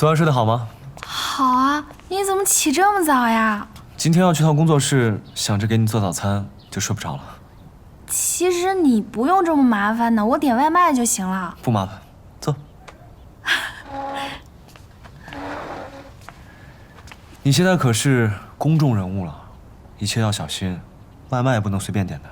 昨晚睡得好吗？好啊，你怎么起这么早呀？今天要去趟工作室，想着给你做早餐，就睡不着了。其实你不用这么麻烦的，我点外卖就行了。不麻烦，坐。你现在可是公众人物了，一切要小心，外卖也不能随便点的。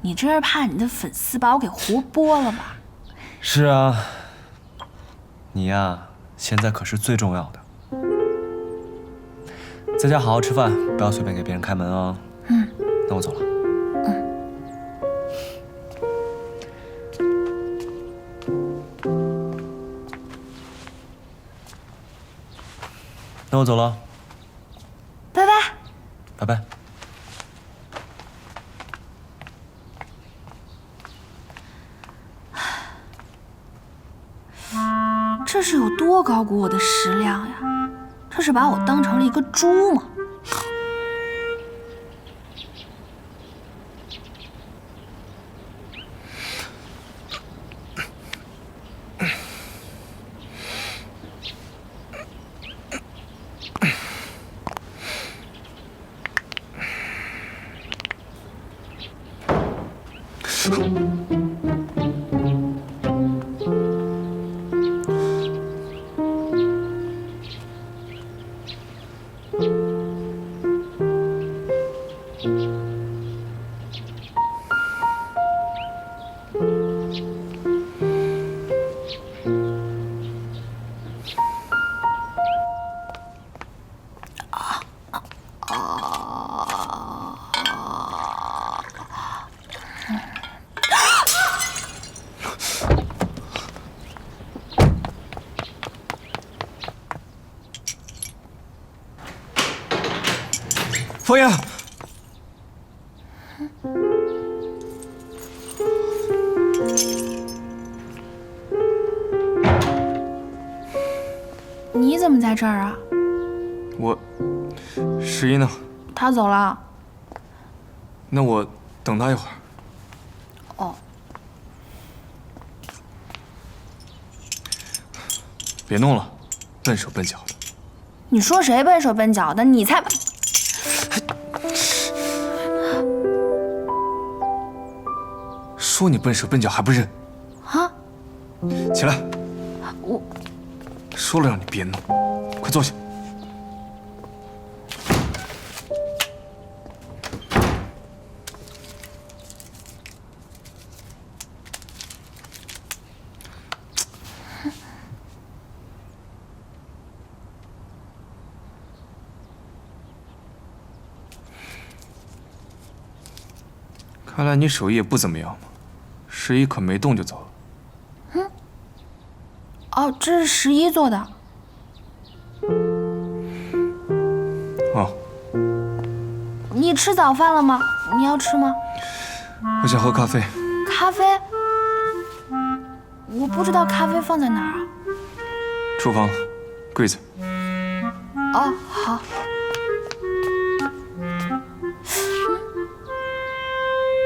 你这是怕你的粉丝把我给活剥了吧？是啊，你呀，现在可是最重要的。在家好好吃饭，不要随便给别人开门哦。嗯，那我走了。那我走了，高估我的食量呀？这是把我当成了一个猪吗？你怎么在这儿啊？我，十一呢？他走了。那我等他一会儿。哦，别弄了，笨手笨脚的。你说谁笨手笨脚的？你才……说你笨手笨脚还不认？啊！起来！说了让你别弄，快坐下。看来你手艺也不怎么样嘛，十一可没动就走了。哦，这是十一做的。哦，你吃早饭了吗？你要吃吗？我想喝咖啡。咖啡？我不知道咖啡放在哪儿啊。厨房，柜子。哦，好。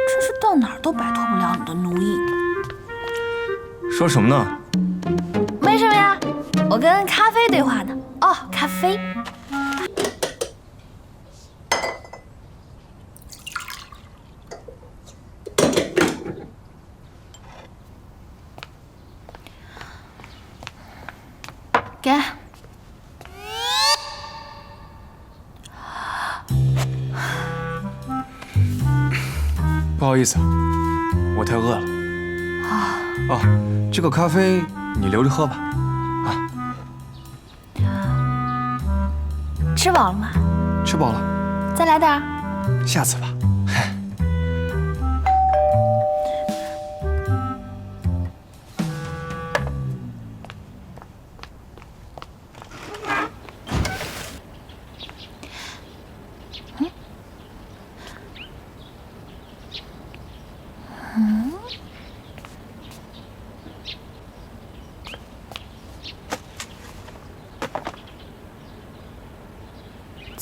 真是到哪儿都摆脱不了你的奴役。说什么呢？我跟咖啡对话呢。哦，咖啡。给。不好意思，我太饿了。啊，哦，这个咖啡你留着喝吧。吃饱了吗？吃饱了，再来点儿。下次吧。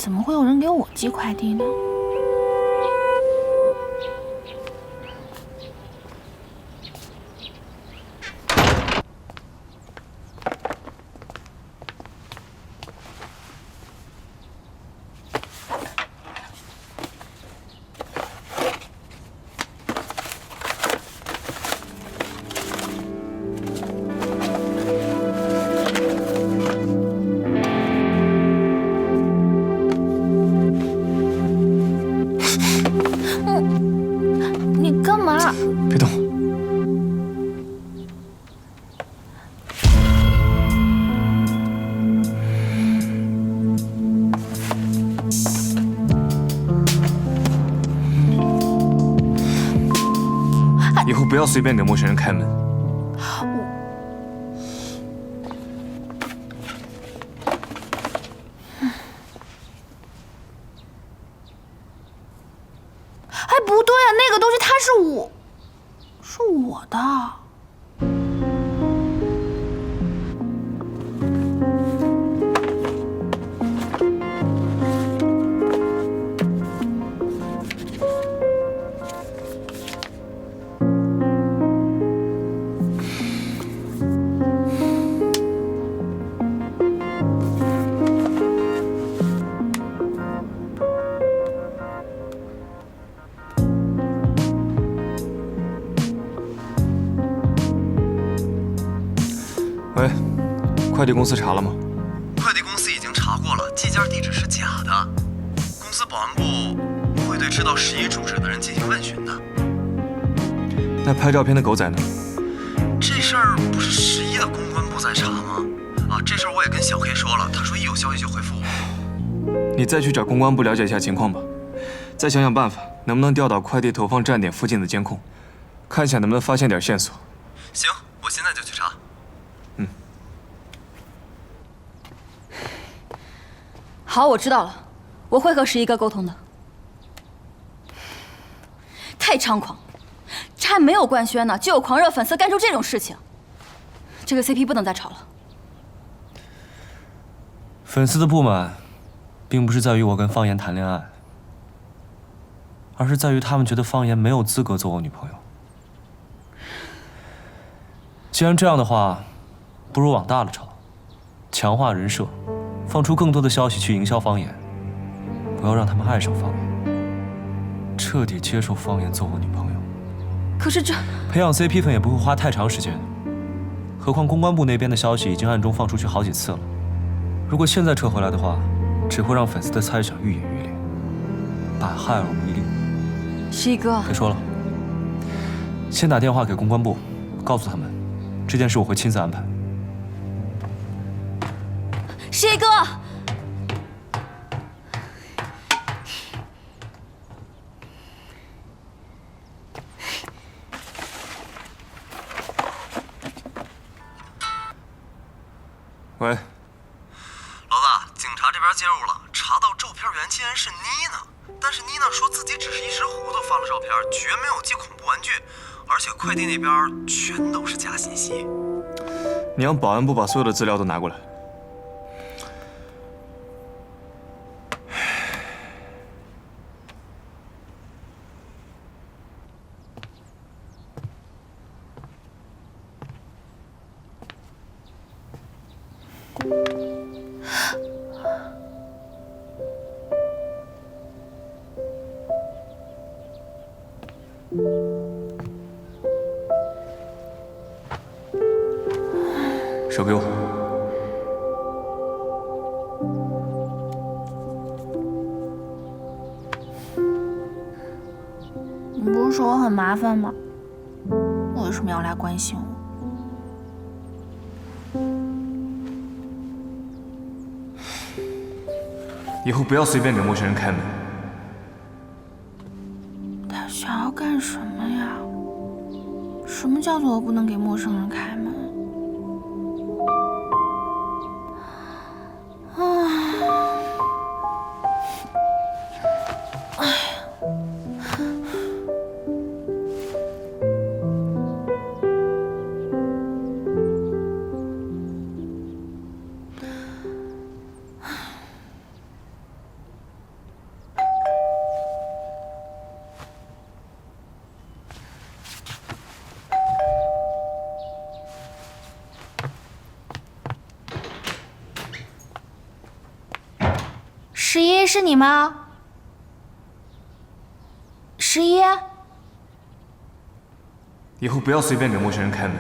怎么会有人给我寄快递呢？不要随便给陌生人开门。快递公司查了吗？快递公司已经查过了，寄件地址是假的。公司保安部会对知道十一住址的人进行问询的。那拍照片的狗仔呢？这事儿不是十一的公关部在查吗？啊，这事儿我也跟小黑说了，他说一有消息就回复我。你再去找公关部了解一下情况吧，再想想办法，能不能调到快递投放站点附近的监控，看一下能不能发现点线索。行，我现在就去查。好，我知道了，我会和十一哥沟通的。太猖狂，这还没有官宣呢，就有狂热粉丝干出这种事情，这个 CP 不能再吵了。粉丝的不满，并不是在于我跟方言谈恋爱，而是在于他们觉得方言没有资格做我女朋友。既然这样的话，不如往大了炒，强化人设，放出更多的消息去营销方言，不要让他们爱上方言，彻底接受方言做我女朋友。可是这培养 CP 粉也不会花太长时间，何况公关部那边的消息已经暗中放出去好几次了。如果现在撤回来的话，只会让粉丝的猜想愈演愈烈，百害而无一利。十一哥，别说了，先打电话给公关部，告诉他们这件事我会亲自安排。十一哥，喂，老大，警察这边介入了，查到照片源竟然是妮娜，但是妮娜说自己只是一时糊涂发了照片，绝没有寄恐怖玩具，而且快递那边全都是假信息。你让保安部把所有的资料都拿过来。你不是说我很麻烦吗？为什么要来关心我？以以后不要随便给陌生人开门。他想要干什么呀？什么叫做我不能给陌生人开门？是你吗？十一，以后不要随便给陌生人开门。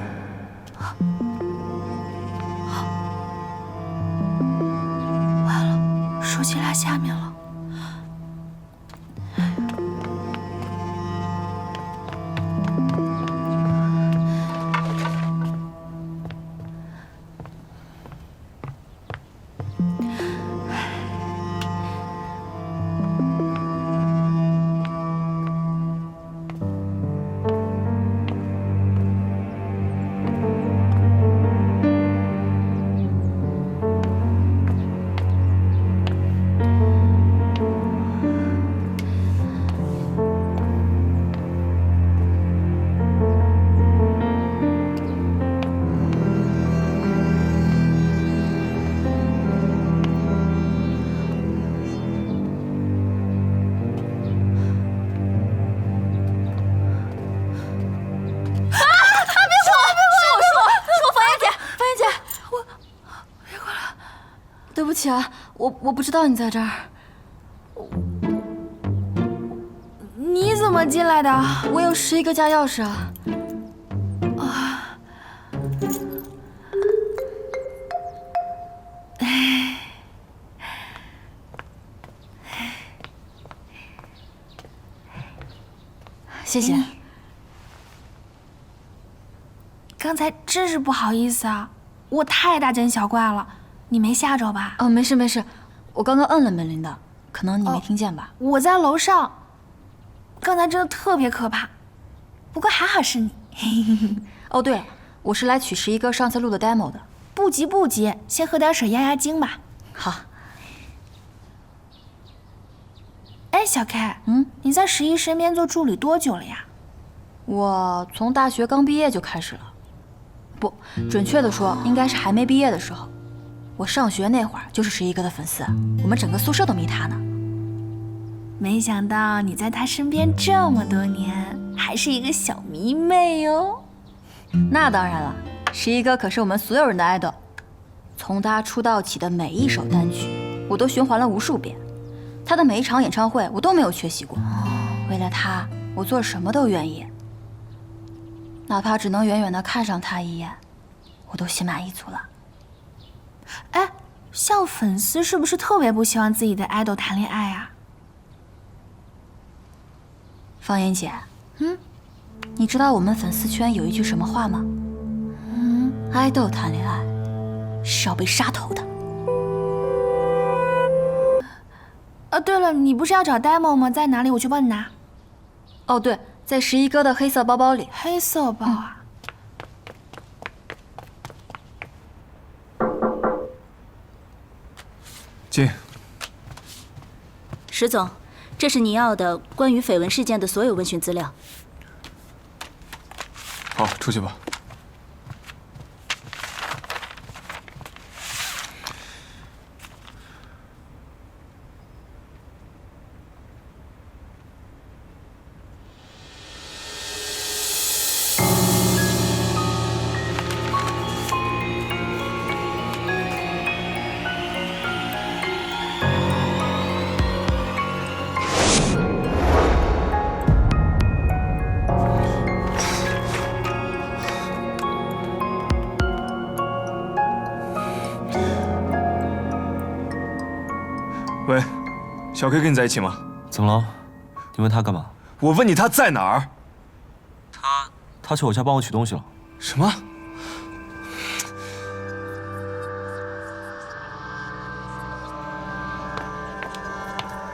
起啊，我我不知道你在这儿，你怎么进来的？我有十一个家钥匙啊。啊谢谢。刚才真是不好意思啊，我太大惊小怪了，你没吓着吧？哦，没事没事，我刚刚摁了门铃的，可能你没听见吧？我在楼上，刚才真的特别可怕，不过还好是你。哦，对了，我是来取十一哥上次录的 demo 的。不急不急，先喝点水压压惊吧。好，哎，小 K，嗯，你在十一身边做助理多久了呀？我从大学刚毕业就开始了，不准确的说，应该是还没毕业的时候。我上学那会儿就是十一哥的粉丝，我们整个宿舍都迷他呢。没想到你在他身边这么多年，还是一个小迷妹哦。那当然了，十一哥可是我们所有人的爱豆，从他出道起的每一首单曲，我都循环了无数遍。他的每一场演唱会，我都没有缺席过。为了他，我做什么都愿意，哪怕只能远远的看上他一眼，我都心满意足了。哎，像粉丝是不是特别不希望自己的爱豆谈恋爱啊？方言姐，嗯，你知道我们粉丝圈有一句什么话吗？嗯，爱豆谈恋爱是要被杀头的。呃，对了，你不是要找 demo 吗？在哪里？我去帮你拿。哦，对，在十一哥的黑色包包里。黑色包啊。进。石总，这是你要的关于绯闻事件的所有问询资料。好，出去吧。小 K 跟你在一起吗？怎么了？你问他干嘛？我问你他在哪儿？他他去我家帮我取东西了。什么？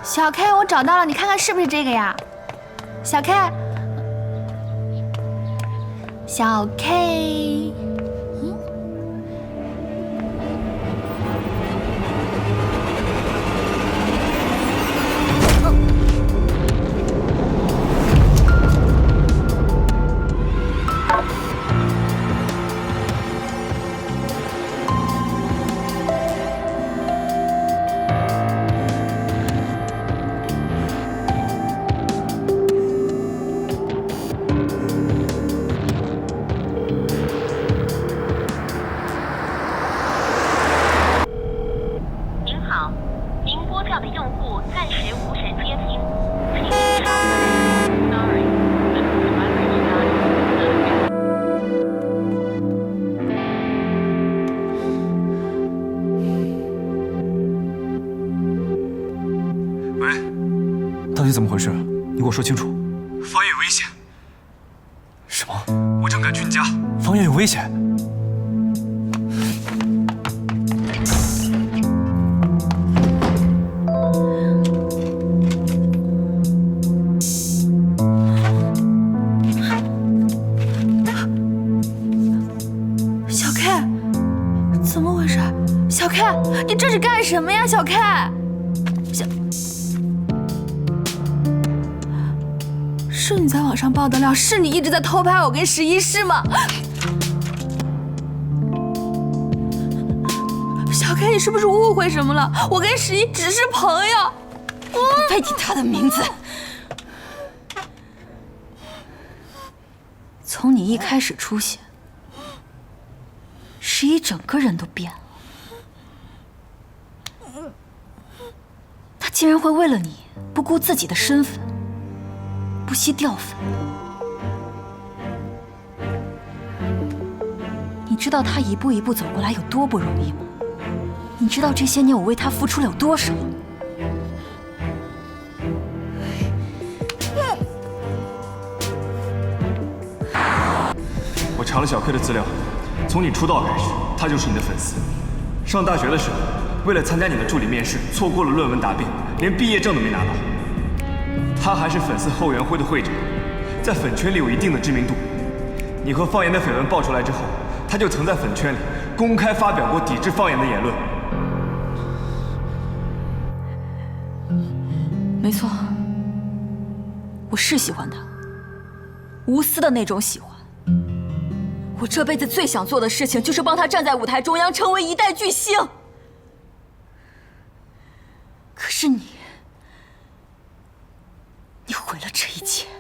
小 K，我找到了，你看看是不是这个呀？小 K，小 K，到底怎么回事？你给我说清楚。方燕有危险，什么？我正赶去你家。方燕有危险？你在网上爆的料，是你一直在偷拍我跟十一是吗？小 K，你是不是误会什么了？我跟十一只是朋友。不配提他的名字。从你一开始出现，十一整个人都变了。他竟然会为了你不顾自己的身份，不惜掉粉。你知道他一步一步走过来有多不容易吗？你知道这些年我为他付出了有多少？我查了小 K 的资料，从你出道开始，他就是你的粉丝。上大学的时候，为了参加你的助理面试，错过了论文答辩，连毕业证都没拿到。他还是粉丝后援会的会长，在粉圈里有一定的知名度。你和方言的绯闻爆出来之后，他就曾在粉圈里公开发表过抵制方言的言论。没错，我是喜欢他，无私的那种喜欢。我这辈子最想做的事情就是帮他站在舞台中央，成为一代巨星。可是你，这一切。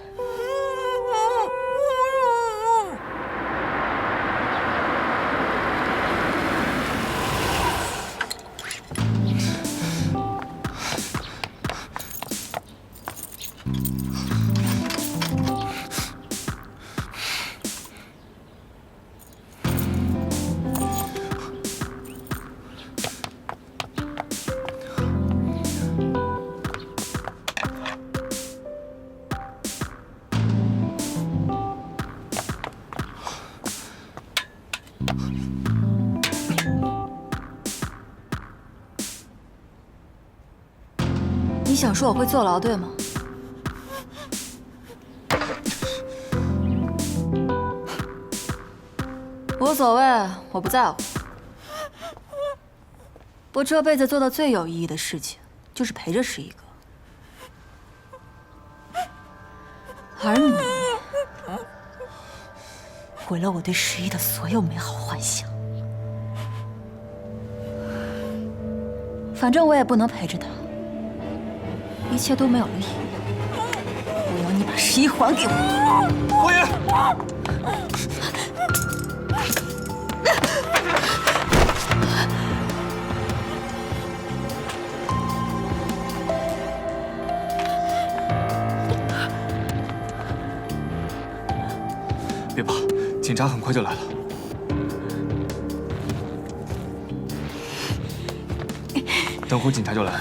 你想说我会坐牢对吗？无所谓，我不在乎。我这辈子做的最有意义的事情，就是陪着十一哥。而你，毁了我对十一的所有美好幻想。反正我也不能陪着他，一切都没有了意义。我要你把十一还给我。方言。别怕，警察很快就来了。等会儿警察就来。